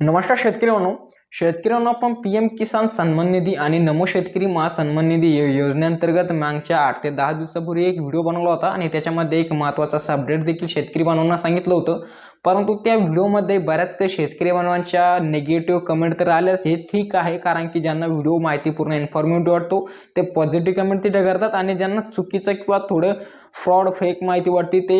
नमस्कार शेतकरी शेतकऱ्यांना आपण पी एम किसान सन्मान निधी आणि नमो शेतकरी महासन्मान निधी योजनेअंतर्गत मागच्या आठ ते दहा दिवसापूर्वी एक व्हिडिओ बनवला होता आणि त्याच्यामध्ये एक महत्त्वाचा सबडेट देखील शेतकरी बांधवांना सांगितलं होतं. परंतु त्या व्हिडिओमध्ये बऱ्याच काही शेतकरी बांधवांच्या निगेटिव्ह कमेंट तर आल्याच. हे ठीक आहे कारण की ज्यांना व्हिडिओ माहितीपूर्ण इन्फॉर्मेटिव्ह वाटतो ते पॉझिटिव्ह कमेंट तिथे करतात आणि ज्यांना चुकीचं किंवा थोडं फ्रॉड फेक माहिती वाटते ते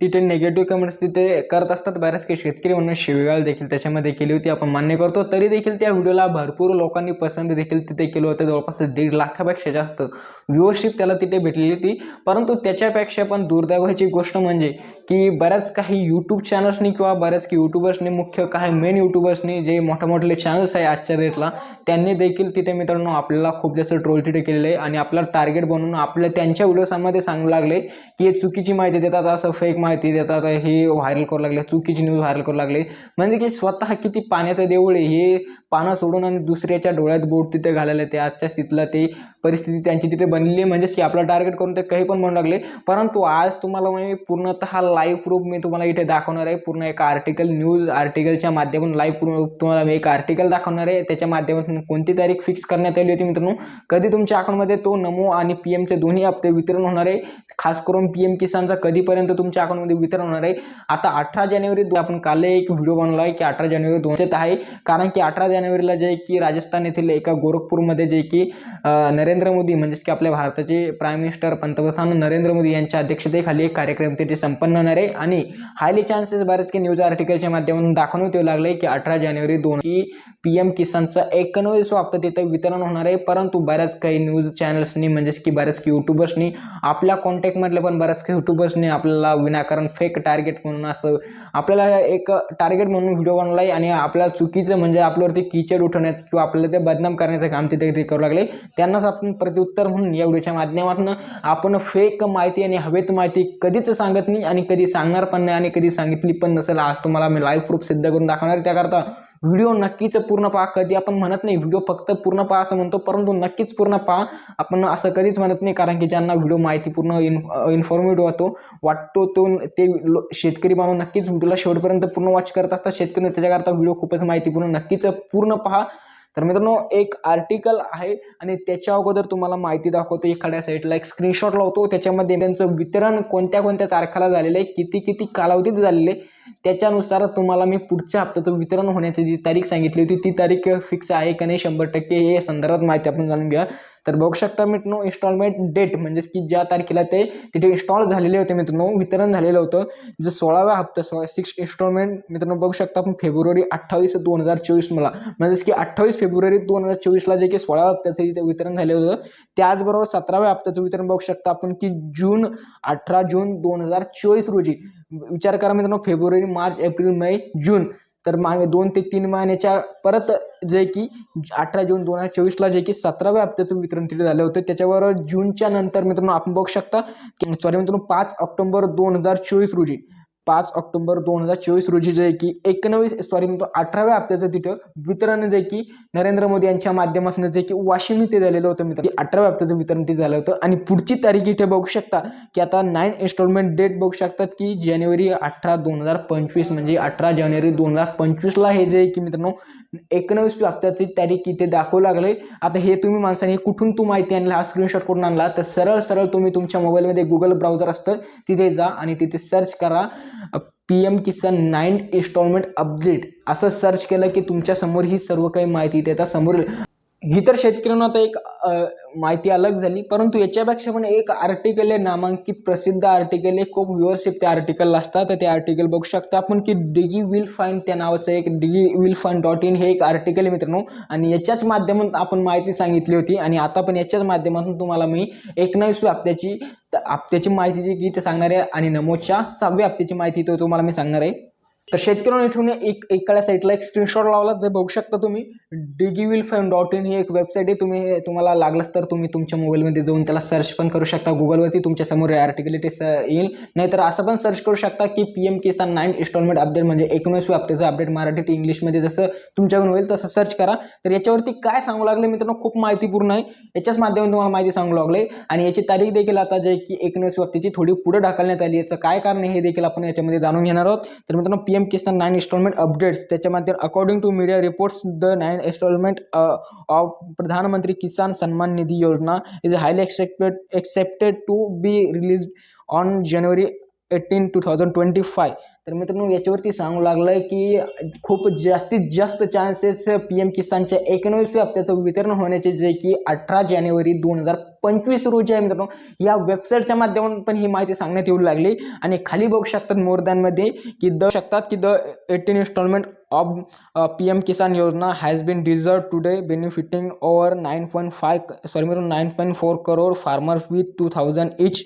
तिथे निगेटिव्ह कमेंट्स तिथे करत असतात. बऱ्याच काही शेतकरी म्हणून शिवगाळ देखील त्याच्यामध्ये केली होती. आपण मान्य करतो. तरी देखील त्या व्हिडिओला भरपूर लोकांनी पसंत देखील तिथे केलं होतं. जवळपास दीड लाखापेक्षा जास्त व्ह्यूअरशिप त्याला तिथे भेटलेली होती. परंतु त्याच्यापेक्षा पण दुर्दैवाची गोष्ट म्हणजे की बऱ्याच काही यूट्यूब चॅनल्सनी किंवा बऱ्याच काही यूट्यूबर्सनी मुख्य काही मेन यूट्यूबर्सनी जे मोठे मोठे चॅनल्स आहे आजच्या डेटला त्यांनी देखील तिथे मित्रांनो आपल्याला खूप जास्त ट्रोल तिथे केलेलं आहे. आणि आपला टार्गेट बनवून आपल्या त्यांच्या व्हिडिओसांमध्ये सांगू लागले. की हे चुकीची माहिती देतात असं फेक माहिती देतात हे व्हायरल करू लागले चुकीची न्यूज व्हायरल करू लागले. म्हणजे की स्वतः किती पाण्यात देऊळ आहे हे पानं सोडून आणि दुसऱ्याच्या डोळ्यात बोट तिथे घालायला ते आजच्या स्थितीला ते परिस्थिती त्यांची तिथे बनलेली म्हणजे म्हणजेच की आपलं टार्गेट करून ते काही पण म्हणू लागले. परंतु आज तुम्हाला म्हणजे मी पूर्णतः लाईव्ह प्रूफ मी तुम्हाला इथे दाखवणार आहे. पूर्ण एक आर्टिकल न्यूज आर्टिकलच्या माध्यमातून लाईव्ह प्रूफ तुम्हाला मी एक आर्टिकल दाखवणार आहे. त्याच्या माध्यमातून कोणती तारीख फिक्स करण्यात आली होती मित्रांनो? कधी तुमच्या अकाउंटमध्ये तो नमो आणि पी एमचे दोन्ही हप्ते वितरण होणार आहे? खास करून पी एम किसानचा कधीपर्यंत तुमच्या अकाउंटमध्ये वितरण होणार आहे? आता अठरा जानेवारी आपण काल एक व्हिडिओ बनवला आहे की अठरा जानेवारी दोनशे आहे. कारण की अठरा जानेवारीला जे की राजस्थान येथील एका गोरखपूरमध्ये जे की नरेंद्र मोदी म्हणजेच की आपल्या भारताचे प्राईम मिनिस्टर पंतप्रधान नरेंद्र मोदी यांच्या अध्यक्षतेखाली एक कार्यक्रम तिथे संपन्न होणार आहे. आणि हायली चान्सेस बरेच काही न्यूज आर्टिकलच्या माध्यमातून दाखवण्यात येऊ लागले की अठरा जानेवारी दोन की पी एम किसानचा एकोणवीस हप्ता तिथे वितरण होणार आहे. परंतु बऱ्याच काही न्यूज चॅनल्सनी म्हणजेच की बऱ्याच की युट्यूबर्सनी आपल्या कॉन्टॅक्टमधले पण बऱ्याच काही यूट्यूबर्सने आपल्याला विनाकारण फेक टार्गेट म्हणून असं आपल्याला एक टार्गेट म्हणून व्हिडिओ बनवला आणि आपल्याला चुकीचं म्हणजे आपल्यावरती किचड उठवण्याचं किंवा आपल्याला ते बदनाम करण्याचं काम तिथे ते करू लागले त्यांनाच आपण प्रत्युत्तर म्हणून या व्हिडिओच्या माध्यमातून आपण फेक माहिती आणि हवेत माहिती कधीच सांगत नाही आणि कधी सांगणार पण नाही आणि कधी सांगितली पण नसेल आज तुम्हाला मी लाईव्ह प्रूफ सिद्ध करून दाखवणार आहे. त्याकरता व्हिडिओ नक्कीच पूर्ण पहा. कधी आपण म्हणत नाही व्हिडिओ फक्त पूर्ण पहा असं म्हणतो परंतु नक्कीच पूर्ण पहा. आपण असं कधीच म्हणत नाही कारण की ज्यांना व्हिडिओ माहितीपूर्ण इन इन्फॉर्मेटिव्ह होतो वाटतो तो ते लो- शेतकरी मानून नक्कीच व्हिडिओला शेवटपर्यंत पूर्ण वॉच करत असतात. शेतकरी त्याच्याकरता व्हिडिओ खूपच माहितीपूर्ण. नक्कीच पूर्ण पहा. तर मित्रांनो एक आर्टिकल आहे आणि त्याच्या अगोदर तुम्हाला माहिती दाखवतो एखाद्या साईटला एक स्क्रीनशॉट लावतो त्याच्यामध्ये त्यांचं वितरण कोणत्या कोणत्या तारखेला झालेलं आहे किती किती कालावधीत झालेलं आहे. त्याच्यानुसार तुम्हाला मी पुढच्या हप्त्याचं वितरण होण्याची जी तारीख सांगितली होती ती तारीख फिक्स आहे का नाही? शंभर टक्के हे संदर्भात माहिती आपण जाणून घ्या तर बघू शकता मित्रांनो इन्स्टॉलमेंट डेट म्हणजेच की ज्या तारखेला ते तिथे इन्स्टॉल झालेले होते मित्रांनो वितरण झालेलं होतं. जे सोळाव्या हप्ता सोळा सिक्स इन्स्टॉलमेंट मित्रांनो बघू शकता आपण फेब्रुवारी अठ्ठावीस दोन हजार चोवीस मला. म्हणजेच की अठ्ठावीस फेब्रुवारी दोन हजार चोवीसला जे की सोळाव्या हप्त्याचं तिथे वितरण झाले होतं. त्याचबरोबर सतराव्या हप्त्याचं वितरण बघू शकता आपण की जून अठरा जून दोन हजार चोवीस रोजी. विचार करा मित्रांनो फेब्रुवारी मार्च एप्रिल मे जून. तर मागे दोन ते तीन महिन्याच्या परत जे की अठरा जून दोन हजार चोवीसला जे की सतराव्या हप्त्याचं वितरण तिथे झालं होतं. त्याच्याबरोबर जूनच्या नंतर मित्रांनो आपण बघू शकता की सॉरी मित्रांनो पाच ऑक्टोबर दोन हजार चोवीस रोजी पाच ऑक्टोबर दोन हजार चोवीस रोजी जे की एकोणवीस सॉरी म्हणतो अठराव्या हप्त्याचं तिथं वितरण जे की नरेंद्र मोदी यांच्या माध्यमातून जे की वाशिम इथे झालेलं होतं मित्र अठराव्या हप्त्याचं वितरण तिथे झालं होतं. आणि पुढची तारीख इथे बघू शकता की आता नाईन इन्स्टॉलमेंट डेट बघू शकतात की जानेवारी अठरा दोन हजार पंचवीस म्हणजे अठरा जानेवारी दोन हजार पंचवीसला हे जे की मित्रांनो एकोणवीस हप्त्याची तारीख इथे दाखवू लागले. आता हे तुम्ही माणसाने कुठून तू माहिती आणला? हा स्क्रीनशॉट करून आणला? तर सरळ सरळ तुम्ही तुमच्या मोबाईलमध्ये गुगल ब्राउझर असतं तिथे जा आणि तिथे सर्च करा. P M Kisan nine instalment update असं सर्च केलं की तुमच्यासमोर ही सर्व काही माहिती इथे आता ही तर शेतकऱ्यांना आता एक माहिती अलग झाली. परंतु याच्यापेक्षा पण एक आर्टिकल आहे नामांकित प्रसिद्ध आर्टिकल आहे. खूप व्ह्युअरशिप त्या आर्टिकलला असतात. तर ते आर्टिकल बघू शकता आपण की डिगी विल फाईन त्या नावाचं एक digi will fine dot in हे एक आर्टिकल आहे मित्रांनो. आणि याच्याच माध्यमातून आपण माहिती सांगितली होती. आणि आता पण याच्याच माध्यमातून तुम्हाला मी एकोणावीसव्या हप्त्याची त- हप्त्याची माहिती जी की ते सांगणार आहे आणि नमोच्या सहाव्या हप्त्याची माहिती तो तुम्हाला मी सांगणार आहे. तर शेतकऱ्यांनी ठेवून एक एकाल्या साईटला एक स्क्रीनशॉट लावला तर बघू शकता तुम्ही. डिगिविल फाईन डॉट इन ही एक वेबसाईट आहे. तुम्ही तुम्हाला लागलंच तर तुम्ही तुमच्या मोबाईलमध्ये जाऊन त्याला सर्च पण करू शकता. गुगलवरती तुमच्यासमोर आर्टिकल ते येईल. नाहीतर असं पण सर्च करू शकता की P M Kisan nine instalment update म्हणजे एकोणीसव्या हप्त्याचं अपडेट मराठीत इंग्लिशमध्ये जसं तुमच्याकडून होईल तसं सर्च करा. तर याच्यावरती काय सांगू लागले मित्रांनो? खूप माहितीपूर्ण आहे. याच्याच माध्यमातून तुम्हाला माहिती सांगू लागले. आणि याची तारीख देखील आता जे की एकोणीसव्या हप्त्याची थोडी पुढे ढकलण्यात आली याचं काय कारण आहे हे देखील आपण याच्यामध्ये जाणून घेणार आहोत. तर मित्रांनो P M Kisan nine instalment updates त्याच्यामध्ये according to media reports the nine instalment of Pradhanmantri Kisan Samman Nidhi Yojana is highly accepted accepted to be release on January eighteen two thousand twenty five तर मित्रांनो याच्यावरती सांगू लागलं आहे की खूप जास्तीत जास्त चान्सेस पी एम किसानच्या एकोणवीसव्या हप्त्याचं वितरण होण्याचे जे की अठरा जानेवारी दोन हजार पंचवीस रोजी आहे मित्रांनो. या वेबसाईटच्या माध्यमातून पण ही माहिती सांगण्यात येऊ लागली. आणि खाली बघू शकतात मोरदानमध्ये की द शकतात की the eighteen instalment of P M Kisan Yojana has been disbursed today benefiting over nine point five sorry मित्रांनो nine point four crore farmer with two thousand each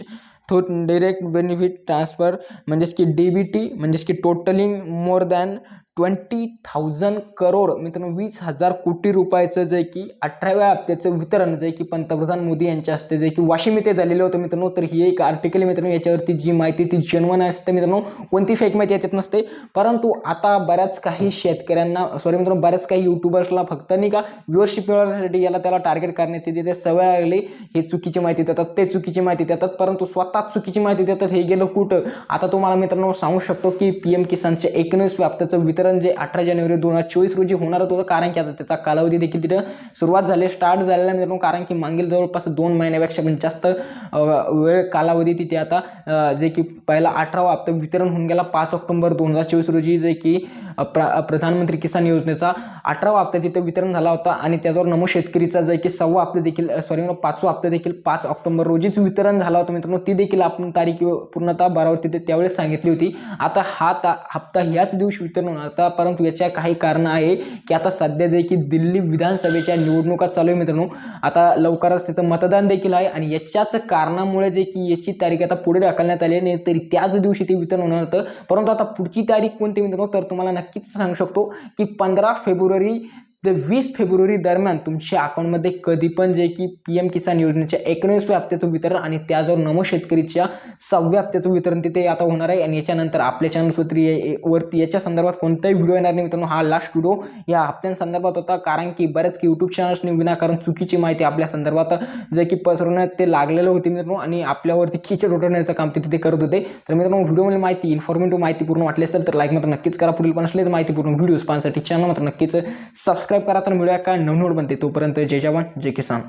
through direct benefit transfer म्हणजेच की D B T म्हणजेच की totalling more than twenty thousand crore मित्रांनो वीस हजार कोटी रुपयाचं जे की अठराव्या हप्त्याचं वितरण जे की पंतप्रधान मोदी यांच्या हस्ते जे की वाशिम इथे झालेलं होतं मित्रांनो. तर ही एक आर्टिकल मित्रांनो याच्यावरती जी माहिती ती जेन्युन असते मित्रांनो. कोणती फेक माहिती याच्यात नसते. परंतु आता बऱ्याच काही शेतकऱ्यांना सॉरी मित्रांनो बऱ्याच काही युट्यूबर्सला फक्त नाही का व्ह्युअरशिप मिळवण्यासाठी याला त्याला टार्गेट करण्याची तिथे सवय लागली हे चुकीची माहिती देतात ते चुकीची माहिती देतात. परंतु स्वतः चुकीची माहिती देतात हे गेलं कुठं? आता तुम्हाला मित्रांनो सांगू शकतो की पी एम किसानच्या एकोणीस हप्त्याचं वितरण जे अठरा जानेवारी दोन हजार चोवीस रोजी होणार होतं कारण की आता त्याचा कालावधी देखील तिथं सुरुवात झाली स्टार्ट झालेला नाही मित्रांनो कारण की मागील जवळपास दोन महिन्यापेक्षा पण जास्त वेळ कालावधी तिथे आता जे की पहिला अठरावा हप्ता वितरण होऊन गेला पाच ऑक्टोबर दोन हजार चोवीस रोजी जे की प्र प्रधानमंत्री किसान योजनेचा अठरावा हप्ता तिथे वितरण झाला होता आणि त्याच्यावर नमो शेतकरीचा जे की सव्वा हप्ता देखील सॉरी म्हणजे पाचवा हप्ता देखील पाच ऑक्टोबर रोजीच वितरण झाला होता मित्रांनो. ती देखील आपण तारीख पूर्णतः बारावर तिथे त्यावेळेस सांगितली होती. आता हा ता हप्ता ह्याच दिवशी वितरण होणार होता परंतु याच्या काही कारणं आहे की आता सध्या देखील दिल्ली विधानसभेच्या निवडणुका चालू आहे मित्रांनो. आता लवकरच त्याचं मतदान देखील आहे आणि याच्याच कारणामुळे जे की याची तारीख आता पुढे ढकलण्यात आली नाही तरी त्याच दिवशी ते वितरण होणार होतं. परंतु आता पुढची तारीख कोणती मित्रांनो? तर तुम्हाला नक्कीच सांगू शकतो की पंधरा फेब्रुवारी ते वीस फेब्रुवारी दरम्यान तुमच्या अकाउंटमध्ये कधी पण जे की पी एम किसान योजनेच्या एकोणीसव्या हप्त्याचं वितरण आणि त्याजवळ नमो शेतकरीच्या सहाव्या हप्त्याचं वितरण तिथे आता होणार आहे. आणि याच्यानंतर आपल्या चॅनलवरती वरती याच्या संदर्भात कोणताही व्हिडिओ येणार नाही मित्रांनो. हा लास्ट व्हिडिओ या हप्त्यांसंदर्भात होता. कारण की बऱ्याच की यूट्यूब चॅनल्सने विनाकारण चुकीची माहिती आपल्या संदर्भात जे की पसरवण्यात ते लागलेलं होते मित्रांनो. आणि आपल्यावरती खिचड उठवण्याचं काम ते तिथे करत होते. तर मित्रांनो व्हिडिओमध्ये माहिती इन्फॉर्मेटिव्ह माहिती पूर्ण वाटली असेल तर लाईक मात्र नक्कीच करा. पुढील पण असलेच माहितीपूर्ण व्हिडिओज पाहण्यासाठी चॅनल मात्र नक्कीच सबस्क्राईब करा तर मिळूया का नवनवड बनते तोपर्यंत जय जवान जय किसान.